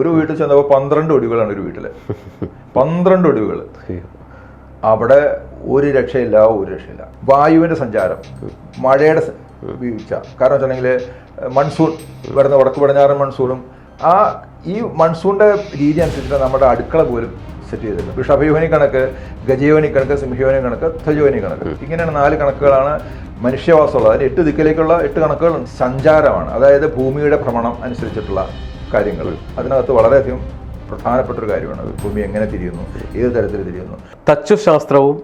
ഒരു വീട്ടിൽ ചെന്നപ്പോൾ പന്ത്രണ്ട് ഒടിവുകളാണ് ഒരു വീട്ടിൽ. പന്ത്രണ്ട് ഒടിവുകൾ. അവിടെ ഒരു രക്ഷയില്ല ഒരു രക്ഷയില്ല. വായുവിന്റെ സഞ്ചാരം മഴയുടെ വീഴ്ച. കാരണം വെച്ചിട്ടുണ്ടെങ്കിൽ മൺസൂൺ വരുന്ന വടക്ക് പടിഞ്ഞാറൻ മൺസൂണും ആ ഈ മൺസൂണിന്റെ രീതി അനുസരിച്ചിട്ട് നമ്മുടെ അടുക്കള പോലും സെറ്റ് ചെയ്തിട്ടുണ്ട് ഋഷഭയോനി കണക്ക് ഗജയോനി കണക്ക് സിംഹയോനി കണക്ക് ധജയോനി കണക്ക്. ഇങ്ങനെയാണ് നാല് കണക്കുകളാണ് മനുഷ്യവാസമുള്ളത് അതിന് എട്ട് ദിക്കിലേക്കുള്ള എട്ട് കണക്കുകൾ സഞ്ചാരമാണ്. അതായത് ഭൂമിയുടെ ഭ്രമണം അനുസരിച്ചിട്ടുള്ള കാര്യങ്ങൾ. അതിനകത്ത് വളരെയധികം പ്രധാനപ്പെട്ട ഒരു കാര്യമാണ്. ഭൂമി എങ്ങനെ തിരിയുന്നു? ഏത് തരത്തിൽ തിരിയുന്നു? തച്ചുശാസ്ത്രവും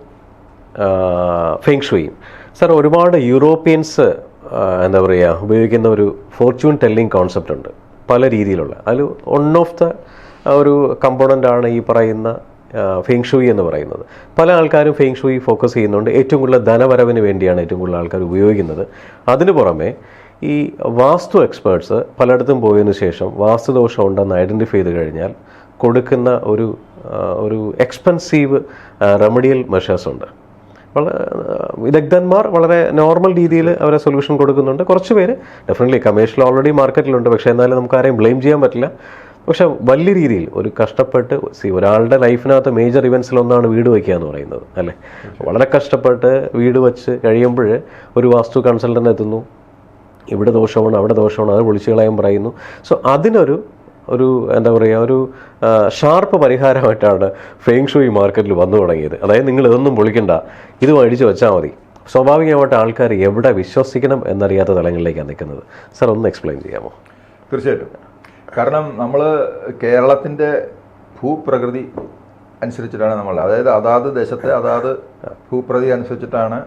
ഫെങ്ഷുയും സർ ഒരുപാട് യൂറോപ്യൻസ് എന്താ പറയുക ഉപയോഗിക്കുന്ന ഒരു ഫോർച്യൂൺ ടെല്ലിംഗ് കോൺസെപ്റ്റ് ഉണ്ട്. പല രീതിയിലുള്ള. അതിൽ വൺ ഓഫ് ദ ഒരു കമ്പോണന്റ് ആണ് ഈ പറയുന്ന ഫെങ്ഷുയി എന്ന് പറയുന്നത്. പല ആൾക്കാരും ഫെങ്ഷുയി ഫോക്കസ് ചെയ്യുന്നുണ്ട്. ഏറ്റവും കൂടുതൽ ധനവരവിന് വേണ്ടിയാണ് ഏറ്റവും കൂടുതൽ ആൾക്കാർ ഉപയോഗിക്കുന്നത്. അതിനു പുറമെ ഈ വാസ്തു എക്സ്പേർട്സ് പലയിടത്തും പോയതിനു ശേഷം വാസ്തുദോഷം ഉണ്ടെന്ന് ഐഡന്റിഫൈ ചെയ്ത് കഴിഞ്ഞാൽ കൊടുക്കുന്ന ഒരു ഒരു എക്സ്പെൻസീവ് റെമഡിയൽ മെഷേഴ്സ് ഉണ്ട്. വളരെ വിദഗ്ധന്മാർ വളരെ നോർമൽ രീതിയിൽ അവരെ സൊല്യൂഷൻ കൊടുക്കുന്നുണ്ട്. കുറച്ച് പേര് ഡെഫിനറ്റ്ലി കമേഴ്ഷ്യൽ ഓൾറെഡി മാർക്കറ്റിലുണ്ട് പക്ഷേ എന്നാലും നമുക്ക് ആരെയും ബ്ലെയിം ചെയ്യാൻ പറ്റില്ല. പക്ഷെ വലിയ രീതിയിൽ ഒരു കഷ്ടപ്പെട്ട് സി ഒരാളുടെ ലൈഫിനകത്ത് മേജർ ഇവൻസിലൊന്നാണ് വീട് വയ്ക്കുക എന്ന് പറയുന്നത് അല്ലേ? വളരെ കഷ്ടപ്പെട്ട് വീട് വെച്ച് കഴിയുമ്പോൾ ഒരു വാസ്തു കൺസൾട്ടന്റ് എത്തുന്നു. ഇവിടെ ദോഷമാണ് അവിടെ ദോഷമാണ് അത് വിളിച്ചു കളയാൻ പറയുന്നു. സോ അതിനൊരു ഒരു എന്താ പറയുക ഒരു ഷാർപ്പ് പരിഹാരമായിട്ടാണ് ഫെയിങ് ഷൂ ഈ മാർക്കറ്റിൽ വന്നു തുടങ്ങിയത്. അതായത് നിങ്ങൾ ഇതൊന്നും വിളിക്കണ്ട. ഇത് മേടിച്ച് വെച്ചാൽ മതി. സ്വാഭാവികമായിട്ട് ആൾക്കാർ എവിടെ വിശ്വസിക്കണം എന്നറിയാത്ത തലങ്ങളിലേക്കാണ് നിൽക്കുന്നത്. സർ ഒന്ന് എക്സ്പ്ലെയിൻ ചെയ്യാമോ? തീർച്ചയായിട്ടും. കാരണം നമ്മൾ കേരളത്തിന്റെ ഭൂപ്രകൃതി അനുസരിച്ചിട്ടാണ് നമ്മൾ അതായത് അതാത് ദേശത്തെ അതാത് ഭൂപ്രകൃതി അനുസരിച്ചിട്ടാണ്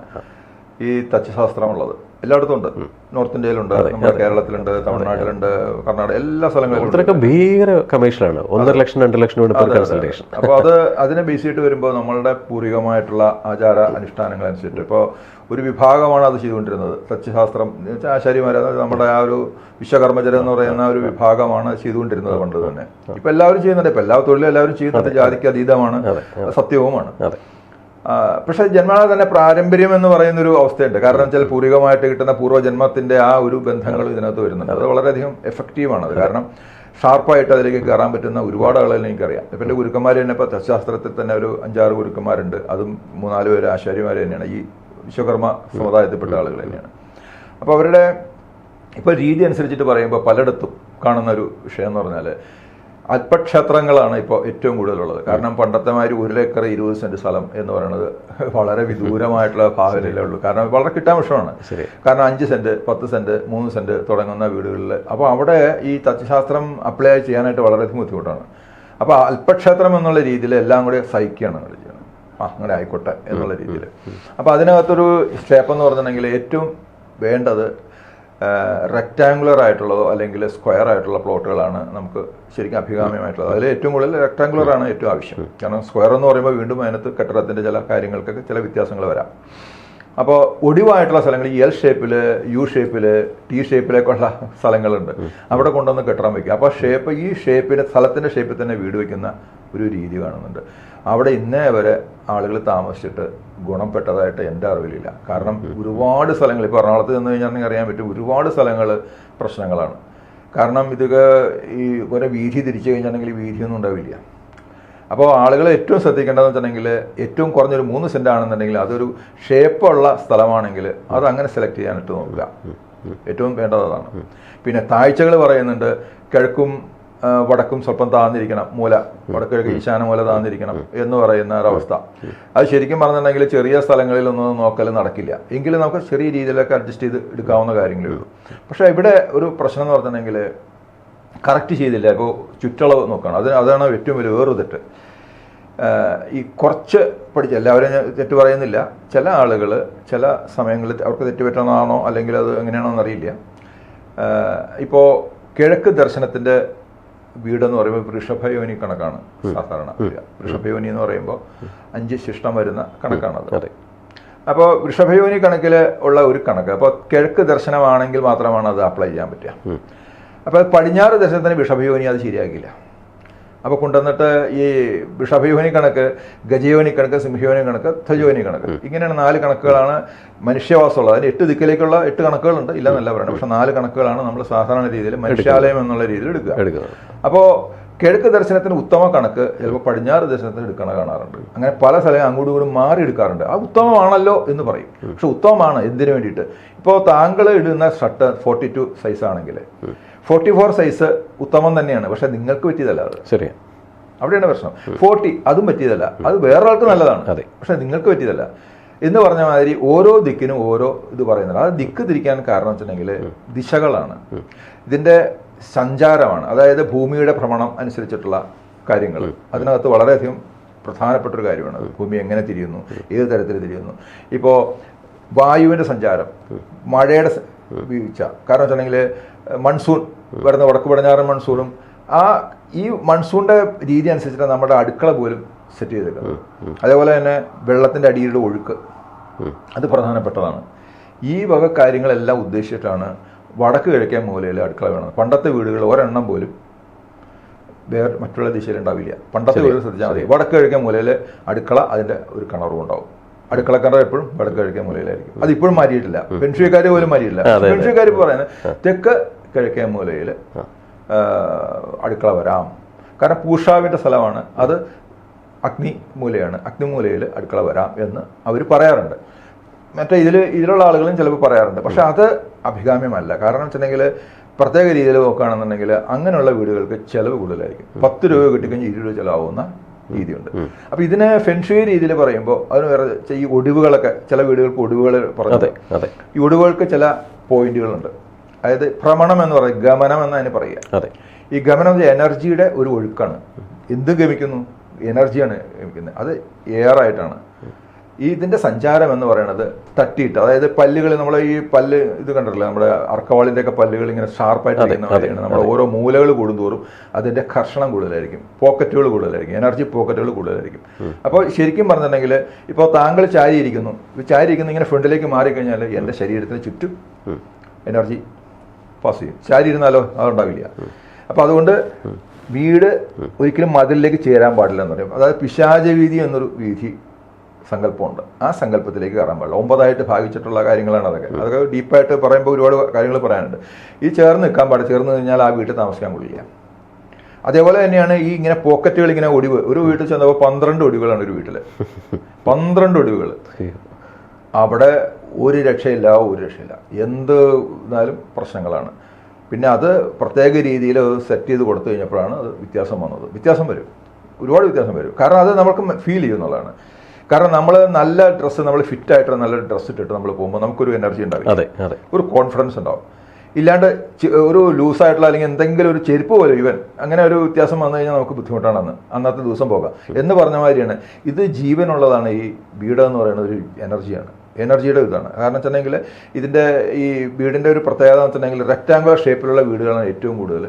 ഈ തച്ചുശാസ്ത്രമുള്ളത് എല്ലായിടത്തും ഉണ്ട്. നോർത്ത് ഇന്ത്യയിലുണ്ട് നമ്മുടെ കേരളത്തിലുണ്ട് തമിഴ്നാട്ടിലുണ്ട് കർണാടക എല്ലാ സ്ഥലങ്ങളിലും. ഇത്രയൊക്കെ ഭീകര കമ്മീഷനാണ് ഒന്നര ലക്ഷം രണ്ട് ലക്ഷം കൺസൾട്ടേഷൻ അപ്പോൾ അത് അതിനെ ബേസ് ചെയ്തിട്ട് വരുമ്പോൾ നമ്മളുടെ പൂർവികമായിട്ടുള്ള ആചാര അനുഷ്ഠാനങ്ങൾ അനുസരിച്ചിട്ട്. ഇപ്പോൾ ഒരു വിഭാഗമാണ് അത് ചെയ്തുകൊണ്ടിരുന്നത്. സത്യശാസ്ത്രം അതായത് നമ്മുടെ ആ ഒരു വിശ്വകർമ്മചരം എന്ന് പറയുന്ന ഒരു വിഭാഗമാണ് ചെയ്തുകൊണ്ടിരുന്നത് പണ്ട് തന്നെ. ഇപ്പൊ എല്ലാവരും ചെയ്യുന്നുണ്ട്. ഇപ്പൊ എല്ലാ തൊഴിലും എല്ലാവരും ചെയ്യുന്നുണ്ട്. ജാതിക്ക് അതീതമാണ്. സത്യവുമാണ്. പക്ഷേ ജന്മനാ തന്നെ പാരമ്പര്യം എന്ന് പറയുന്ന ഒരു അവസ്ഥയുണ്ട്. കാരണം വെച്ചാൽ പൂർവികമായിട്ട് കിട്ടുന്ന പൂർവജന്മത്തിന്റെ ആ ഒരു ബന്ധങ്ങൾ ഇതിനകത്ത് വരുന്നുണ്ട്. അത് വളരെയധികം എഫക്റ്റീവാണ് അത്. കാരണം ഷാർപ്പായിട്ട് അതിലേക്ക് കയറാൻ പറ്റുന്ന ഒരുപാട് ആളുകളെ എനിക്കറിയാം. ഇപ്പം എന്റെ ഗുരുക്കന്മാർ തന്നെ ഇപ്പോൾ തശാസ്ത്രത്തിൽ തന്നെ ഒരു അഞ്ചാറ് ഗുരുക്കന്മാരുണ്ട്. അതും മൂന്നാൽ പേര് ആശാരിമാർ തന്നെയാണ്. ഈ വിശ്വകർമ്മ സമുദായത്തിൽപ്പെട്ട ആളുകൾ തന്നെയാണ്. അപ്പോൾ അവരുടെ ഇപ്പോൾ രീതി അനുസരിച്ചിട്ട് പറയുമ്പോൾ പലയിടത്തും കാണുന്ന ഒരു വിഷയം എന്ന് പറഞ്ഞാൽ അല്പക്ഷേത്രങ്ങളാണ് ഇപ്പോൾ ഏറ്റവും കൂടുതലുള്ളത്. കാരണം പണ്ടത്തെ മാതിരി ഒരു ഏക്കർ ഇരുപത് സെന്റ് സ്ഥലം എന്ന് പറയുന്നത് വളരെ വിദൂരമായിട്ടുള്ള ഭാവനയിലേ ഉള്ളൂ. കാരണം വളരെ കിട്ടാൻ വിഷയമാണ് ശരി. കാരണം അഞ്ച് സെന്റ് പത്ത് സെന്റ് മൂന്ന് സെന്റ് തുടങ്ങുന്ന വീടുകളിൽ അപ്പോൾ അവിടെ ഈ തത്വശാസ്ത്രം അപ്ലൈ ചെയ്യാനായിട്ട് വളരെയധികം ബുദ്ധിമുട്ടാണ്. അപ്പോൾ അല്പക്ഷേത്രം എന്നുള്ള രീതിയിൽ എല്ലാം കൂടി സഹിക്കുകയാണ് നിങ്ങൾ ചെയ്യുന്നത്. ആ അങ്ങനെ ആയിക്കോട്ടെ എന്നുള്ള രീതിയിൽ അപ്പോൾ അതിനകത്തൊരു സ്റ്റേപ്പ് എന്ന് പറഞ്ഞിട്ടുണ്ടെങ്കിൽ ഏറ്റവും വേണ്ടത് റെക്റ്റാങ്കുലർ ആയിട്ടുള്ളതോ അല്ലെങ്കിൽ സ്ക്വയർ ആയിട്ടുള്ള പ്ലോട്ടുകളാണ് നമുക്ക് ശരിക്കും അഭികാമ്യമായിട്ടുള്ളത്. അതിൽ ഏറ്റവും കൂടുതൽ റെക്റ്റാങ്കുലർ ആണ് ഏറ്റവും ആവശ്യം. കാരണം സ്ക്വയർ എന്ന് പറയുമ്പോൾ വീണ്ടും അതിനകത്ത് കെട്ടിടത്തിന്റെ ചില കാര്യങ്ങൾക്കൊക്കെ ചില വ്യത്യാസങ്ങൾ വരാം. അപ്പോൾ ഒടിവായിട്ടുള്ള സ്ഥലങ്ങൾ ഈ എൽ ഷേപ്പിൽ യു ഷേപ്പിൽ ടി ഷേപ്പിലേക്കുള്ള സ്ഥലങ്ങളുണ്ട്. അവിടെ കൊണ്ടുവന്ന് കെട്ടിടം വയ്ക്കുക അപ്പോൾ ഷേപ്പ് ഈ ഷേപ്പിന് സ്ഥലത്തിന്റെ ഷേപ്പിൽ തന്നെ വീട് വയ്ക്കുന്ന ഒരു രീതി കാണുന്നുണ്ട്. അവിടെ ഇന്നേ വരെ ആളുകൾ താമസിച്ചിട്ട് ഗുണപ്പെട്ടതായിട്ട് എന്റെ അറിവിലില്ല. കാരണം ഒരുപാട് സ്ഥലങ്ങൾ ഇപ്പോൾ എറണാകുളത്ത് നിന്ന് കഴിഞ്ഞാൽ അറിയാൻ പറ്റും ഒരുപാട് സ്ഥലങ്ങൾ പ്രശ്നങ്ങളാണ്. കാരണം ഇതൊക്കെ ഈ ഒരു വീതി തിരിച്ചു കഴിഞ്ഞിട്ടുണ്ടെങ്കിൽ വീതിയൊന്നും ഉണ്ടാവില്ല. അപ്പോൾ ആളുകൾ ഏറ്റവും ശ്രദ്ധിക്കേണ്ടതെന്ന് വെച്ചിട്ടുണ്ടെങ്കിൽ ഏറ്റവും കുറഞ്ഞൊരു മൂന്ന് സെന്റ് ആണെന്നുണ്ടെങ്കിൽ അതൊരു ഷേപ്പുള്ള സ്ഥലമാണെങ്കിൽ അത് അങ്ങനെ സെലക്ട് ചെയ്യാനായിട്ട് നോക്കുക. ഏറ്റവും വേണ്ടത് അതാണ്. പിന്നെ താഴ്ചകൾ പറയുന്നുണ്ട് കിഴക്കും വടക്കും സ്വല്പം താഴ്ന്നിരിക്കണം മൂല വടക്കിഴക്ക് ഈശാന മൂല താഴ്ന്നിരിക്കണം എന്ന് പറയുന്ന ഒരവസ്ഥ അത് ശരിക്കും പറഞ്ഞിട്ടുണ്ടെങ്കിൽ ചെറിയ സ്ഥലങ്ങളിലൊന്നും നോക്കൽ നടക്കില്ല. എങ്കിലും നമുക്ക് ചെറിയ രീതിയിലൊക്കെ അഡ്ജസ്റ്റ് ചെയ്ത് എടുക്കാവുന്ന കാര്യങ്ങളേ ഉള്ളൂ. പക്ഷേ ഇവിടെ ഒരു പ്രശ്നം എന്ന് പറഞ്ഞിട്ടുണ്ടെങ്കിൽ കറക്റ്റ് ചെയ്തില്ല. ഇപ്പോൾ ചുറ്റളവ് നോക്കണം. അത് അതാണ് ഏറ്റവും വലിയ വേറൊരു തെറ്റ്. ഈ കുറച്ച് പഠിച്ച എല്ലാവരും തെറ്റ് പറയുന്നില്ല. ചില ആളുകൾ ചില സമയങ്ങളിൽ അവർക്ക് തെറ്റ് പറ്റുന്നതാണോ അല്ലെങ്കിൽ അത് എങ്ങനെയാണോ എന്നറിയില്ല ഇപ്പോൾ കിഴക്ക് ദർശനത്തിന്റെ വീടെന്ന് പറയുമ്പോൾ വൃഷഭയോനി കണക്കാണ് സാധാരണ വൃഷഭയോനി എന്ന് പറയുമ്പോൾ അഞ്ച് ശിഷ്ടം വരുന്ന കണക്കാണത് അതെ. അപ്പോൾ വൃഷഭയോനി കണക്കിൽ ഉള്ള ഒരു കണക്ക്. അപ്പോൾ കിഴക്ക് ദർശനമാണെങ്കിൽ മാത്രമാണ് അത് അപ്ലൈ ചെയ്യാൻ പറ്റുക. അപ്പോൾ പടിഞ്ഞാറ് ദർശനത്തിന് വിഷഭയോനി അത് ശരിയാക്കില്ല അപ്പോൾ കൊണ്ടുവന്നിട്ട് ഈ വിഷഭയോനി കണക്ക് ഗജയോനി കണക്ക് സിംഹയോനി കണക്ക് ധജയോനി കണക്ക്. ഇങ്ങനെയാണ് നാല് കണക്കുകളാണ് മനുഷ്യവാസമുള്ളത്. അതിന് എട്ട് ദിക്കിലേക്കുള്ള എട്ട് കണക്കുകളുണ്ട്. ഇല്ല എന്നല്ല പറയുന്നത്. പക്ഷെ നാല് കണക്കുകളാണ് നമ്മൾ സാധാരണ രീതിയിൽ മനുഷ്യാലയം എന്നുള്ള രീതിയിൽ എടുക്കുക. അപ്പോൾ കിഴക്ക് ദർശനത്തിന് ഉത്തമ കണക്ക് ചിലപ്പോൾ പടിഞ്ഞാറ് ദർശനത്തിന് എടുക്കണ കാണാറുണ്ട്. അങ്ങനെ പല സ്ഥലം അങ്ങോട്ടും ഇങ്ങോട്ടും മാറി എടുക്കാറുണ്ട്. ആ ഉത്തമമാണല്ലോ എന്ന് പറയും. പക്ഷെ ഉത്തമമാണ് എന്തിനു വേണ്ടിയിട്ട്? ഇപ്പോൾ താങ്കൾ ഇടുന്ന ഷർട്ട് ഫോർട്ടി ടു സൈസ് ആണെങ്കിൽ ഫോർട്ടി ഫോർ സൈസ് ഉത്തമം തന്നെയാണ്. പക്ഷെ നിങ്ങൾക്ക് പറ്റിയതല്ല അത്. ശരിയാ. അവിടെയാണ് പ്രശ്നം. ഫോർട്ടി അതും പറ്റിയതല്ല. അത് വേറൊരാൾക്ക് നല്ലതാണ്. അതെ. പക്ഷെ നിങ്ങൾക്ക് പറ്റിയതല്ല. എന്ന് പറഞ്ഞ മാതിരി ഓരോ ദിക്കിനും ഓരോ ഇത് പറയുന്നുണ്ട്. അത് ദിക്ക് തിരിക്കാൻ കാരണം വെച്ചിട്ടുണ്ടെങ്കിൽ ദിശകളാണ്. ഇതിന്റെ സഞ്ചാരമാണ്. അതായത് ഭൂമിയുടെ ഭ്രമണം അനുസരിച്ചിട്ടുള്ള കാര്യങ്ങൾ. അതിനകത്ത് വളരെയധികം പ്രധാനപ്പെട്ട ഒരു കാര്യമാണ് ഭൂമി എങ്ങനെ തിരിയുന്നു? ഏത് തരത്തിൽ തിരിയുന്നു? ഇപ്പോൾ വായുവിന്റെ സഞ്ചാരം. മഴയുടെ വീഴ്ച കാരണം വെച്ചിട്ടുണ്ടെങ്കിൽ മൺസൂൺ വരുന്ന വടക്ക് പടിഞ്ഞാറൻ മൺസൂണും ആ ഈ മൺസൂണിന്റെ രീതി അനുസരിച്ചിട്ടാണ് നമ്മുടെ അടുക്കള പോലും സെറ്റ് ചെയ്തേക്കുന്നത്. അതേപോലെ തന്നെ വെള്ളത്തിന്റെ അടിയിലുള്ള ഒഴുക്ക് അത് പ്രധാനപ്പെട്ടതാണ്. ഈ വക കാര്യങ്ങളെല്ലാം ഉദ്ദേശിച്ചിട്ടാണ് വടക്ക് കിഴക്കാൻ മൂലയിൽ അടുക്കള വേണം പണ്ടത്തെ വീടുകൾ ഒരെണ്ണം പോലും വേറെ മറ്റുള്ള ദിശയിൽ ഉണ്ടാവില്ല പണ്ടത്തെ വീട് ശ്രദ്ധിച്ചാൽ മതി. വടക്ക് കിഴക്കാൻ മൂലയിൽ അടുക്കള അതിന്റെ ഒരു കിണറും ഉണ്ടാവും. അടുക്കള കിണർ എപ്പോഴും വടക്ക് കിഴക്കേ മൂലയിലായിരിക്കും. അത് ഇപ്പോഴും മാറിയിട്ടില്ല പെൻഷുകാർ പോലും മാറിയിട്ടില്ല അതെ. പറയുന്നത് തെക്ക് കിഴക്കേ മൂലയിൽ അടുക്കള വരാം. കാരണം പൂഷാവിന്റെ സ്ഥലമാണ്. അത് അഗ്നി മൂലയാണ്. അഗ്നി അഗ്നിമൂലയിൽ അടുക്കള വരാം എന്ന് അവർ പറയാറുണ്ട്. മറ്റേ ഇതിൽ ഇതിലുള്ള ആളുകളും ചിലപ്പോൾ പറയാറുണ്ട്. പക്ഷെ അത് അഭികാമ്യമല്ല. കാരണം വെച്ചിട്ടുണ്ടെങ്കിൽ പ്രത്യേക രീതിയിൽ നോക്കുകയാണെന്നുണ്ടെങ്കിൽ അങ്ങനെയുള്ള വീടുകൾക്ക് ചിലവ് കൂടുതലായിരിക്കും. പത്ത് രൂപ കിട്ടിക്കഴിഞ്ഞാൽ ഇരുപത് രൂപ ചിലവാകുന്ന രീതിയുണ്ട്. അപ്പൊ ഇതിനെ ഫെൻഷുവേ രീതിയിൽ പറയുമ്പോൾ അതിന് വേറെ ഈ ഒടിവുകളൊക്കെ ചില വീടുകൾക്ക് ഒടിവുകൾ പറഞ്ഞത് ഈ ഒടിവുകൾക്ക് ചില പോയിന്റുകളുണ്ട്. അതായത് ഭ്രമണം എന്ന് പറയും ഗമനം എന്ന് അതിന് പറയുക. ഈ ഗമനം എനർജിയുടെ ഒരു ഒഴുക്കാണ്. എന്ത് ഗമിക്കുന്നു? എനർജിയാണ് ഗമിക്കുന്നത്. അത് എയർ ആയിട്ടാണ്. ഈ ഇതിന്റെ സഞ്ചാരം എന്ന് പറയുന്നത് തട്ടിയിട്ട്. അതായത് പല്ലുകൾ നമ്മൾ ഈ പല്ല് ഇത് കണ്ടിട്ടില്ല? നമ്മുടെ അർക്കവാളിന്റെ ഒക്കെ പല്ലുകൾ ഇങ്ങനെ ഷാർപ്പായിട്ട് ഇരിക്കുന്ന അതെ, നമ്മൾ നമ്മുടെ ഓരോ മൂലകൾ കൂടുന്തോറും അതിന്റെ കർഷണം കൂടുതലായിരിക്കും. പോക്കറ്റുകൾ കൂടുതലായിരിക്കും. എനർജി പോക്കറ്റുകൾ കൂടുതലായിരിക്കും. അപ്പോൾ ശരിക്കും പറഞ്ഞിട്ടുണ്ടെങ്കിൽ ഇപ്പോൾ താങ്കൾ ചാരിയിരിക്കുന്നു. ചാരിയിരിക്കുന്ന ഇങ്ങനെ ഫ്രണ്ടിലേക്ക് മാറിക്കഴിഞ്ഞാൽ എന്റെ ശരീരത്തിന് ചുറ്റും എനർജി പാസ് ചെയ്യും. ചാരി ഇരുന്നാലോ അതുണ്ടാവില്ല അപ്പോൾ അതുകൊണ്ട് വീട് ഒരിക്കലും മതിലിലേക്ക് ചേരാൻ പാടില്ല എന്ന് പറയും. അതായത് പിശാച വീതി എന്നൊരു വീതി സങ്കല്പമുണ്ട്. ആ സങ്കല്പത്തിലേക്ക് കയറാൻ പാടില്ല. ഒമ്പതായിട്ട് ഭാഗിച്ചിട്ടുള്ള കാര്യങ്ങളാണ് അതൊക്കെ. അതൊക്കെ ഡീപ്പായിട്ട് പറയുമ്പോൾ ഒരുപാട് കാര്യങ്ങൾ പറയാനുണ്ട്. ഈ ചേർന്ന് നിൽക്കാൻ പാടില്ല. ചേർന്ന് കഴിഞ്ഞാൽ ആ വീട്ടിൽ താമസിക്കാൻ കൊള്ളില്ല. അതേപോലെ തന്നെയാണ് ഈ ഇങ്ങനെ പോക്കറ്റുകൾ ഇങ്ങനെ ഒടിവ് ഒരു വീട്ടിൽ ചെന്നപ്പോൾ പന്ത്രണ്ട് ഒടിവുകളാണ് ഒരു വീട്ടിൽ പന്ത്രണ്ട് ഒടിവുകൾ അവിടെ ഒരു രക്ഷയില്ല ഒരു രക്ഷയില്ല. എന്ത് എന്നാലും പ്രശ്നങ്ങളാണ്. പിന്നെ അത് പ്രത്യേക രീതിയിൽ സെറ്റ് ചെയ്ത് കൊടുത്തു കഴിഞ്ഞപ്പോഴാണ് അത് വ്യത്യാസം വന്നത്. വ്യത്യാസം വരും. ഒരുപാട് വ്യത്യാസം വരും. കാരണം അത് നമ്മൾക്ക് ഫീൽ ചെയ്യുന്നതാണ് കാരണം നമ്മൾ നല്ല ഡ്രസ്സ് നമ്മൾ ഫിറ്റ് ആയിട്ടുള്ള നല്ല ഡ്രസ്സ് ഇട്ടിട്ട് നമ്മൾ പോകുമ്പോൾ നമുക്കൊരു എനർജി ഉണ്ടാവില്ല. അതെ അതെ. ഒരു കോൺഫിഡൻസ് ഉണ്ടാവും. ഇല്ലാണ്ട് ഒരു ലൂസായിട്ടുള്ള അല്ലെങ്കിൽ എന്തെങ്കിലും ഒരു ചെരുപ്പ് പോലെ ഇവൻ അങ്ങനെ ഒരു വ്യത്യാസം വന്നു കഴിഞ്ഞാൽ നമുക്ക് ബുദ്ധിമുട്ടാണ് അന്ന് അന്നത്തെ ദിവസം പോകാം. എന്ന് പറഞ്ഞ മാതിരിയാണ്. ഇത് ജീവനുള്ളതാണ് ഈ വീട് എന്ന് പറയുന്നത് ഒരു എനർജിയാണ് എനർജിയുടെ ഇതാണ്. കാരണം വെച്ചിട്ടുണ്ടെങ്കിൽ ഇതിന്റെ ഈ വീടിന്റെ ഒരു പ്രത്യേകത എന്ന് വെച്ചിട്ടുണ്ടെങ്കിൽ റെക്റ്റാങ്കുലർ ഷേപ്പിലുള്ള വീടുകളാണ് ഏറ്റവും കൂടുതൽ.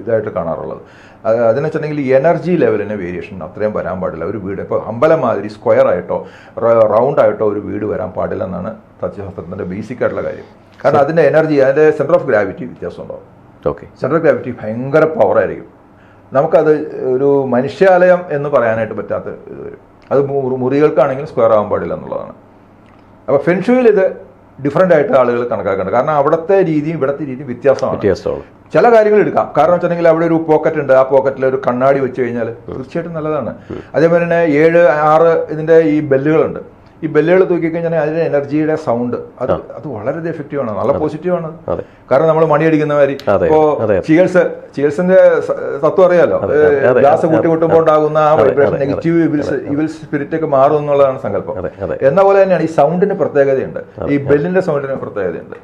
ഇതായിട്ട് കാണാറുള്ളത്. അതെന്ന് വെച്ചിട്ടുണ്ടെങ്കിൽ എനർജി ലെവലിന് വേരിയേഷൻ അത്രയും വരാൻ പാടില്ല. ഒരു വീട് ഇപ്പോൾ അമ്പലം മാതിരി സ്ക്വയർ ആയിട്ടോ റൗണ്ട് ആയിട്ടോ ഒരു വീട് വരാൻ പാടില്ല എന്നാണ് തത്വശാസ്ത്രത്തിന്റെ ബേസിക് ആയിട്ടുള്ള കാര്യം. കാരണം അതിന്റെ എനർജി അതിന്റെ സെന്റർ ഓഫ് ഗ്രാവിറ്റി വ്യത്യാസം ഉണ്ടാവും. ഓക്കെ സെന്റർ ഓഫ് ഗ്രാവിറ്റി ഭയങ്കര പവറായിരിക്കും നമുക്കത് ഒരു മനുഷ്യാലയം എന്ന് പറയാനായിട്ട് പറ്റാത്ത ഇത് വരും. അത് മുറികൾക്കാണെങ്കിലും സ്ക്വയർ ആകാൻ പാടില്ല എന്നുള്ളതാണ്. അപ്പോൾ ഫെൻഷുവിൽ ഇത് ഡിഫറെന്റ് ആയിട്ട് ആളുകൾ കണക്കാക്കുന്നുണ്ട്. കാരണം അവിടുത്തെ രീതിയും ഇവിടുത്തെ രീതിയും വ്യത്യാസമാണ്. വ്യത്യാസമാണ്. ചില കാര്യങ്ങൾ എടുക്കാം. കാരണം വെച്ചിട്ടുണ്ടെങ്കിൽ അവിടെ ഒരു പോക്കറ്റ് ഉണ്ട്. ആ പോക്കറ്റിൽ ഒരു കണ്ണാടി വെച്ച് കഴിഞ്ഞാൽ തീർച്ചയായിട്ടും നല്ലതാണ്. അതേപോലെ തന്നെ ഏഴ് ആറ് ഇതിന്റെ ഈ ബെല്ലുകളുണ്ട് ഈ ബെല്ലുകൾ തൂക്കി കഴിഞ്ഞാൽ അതിന്റെ എനർജിയുടെ സൗണ്ട് അത് അത് വളരെ എഫക്റ്റീവ് ആണ്. നല്ല പോസിറ്റീവ് ആണ്. അതെ. കാരണം നമ്മൾ മണിയടിക്കുന്ന മാതിരി. അപ്പോൾ. ചികിത്സ ചികിത്സന്റെ തത്വം അറിയാലോ? ഗ്ലാസ് കൂട്ടി കൂട്ടുമ്പോൾ ഉണ്ടാകുന്ന ആ വൈബ്രേഷൻ നെഗറ്റീവ് ഇവിൽ സ്പിരിറ്റ് ഒക്കെ മാറും എന്നുള്ളതാണ് സങ്കല്പം. എന്ന പോലെ തന്നെയാണ് ഈ സൗണ്ടിന് പ്രത്യേകതയുണ്ട്. ഈ ബെല്ലിന്റെ സൗണ്ടിന് പ്രത്യേകതയുണ്ട്.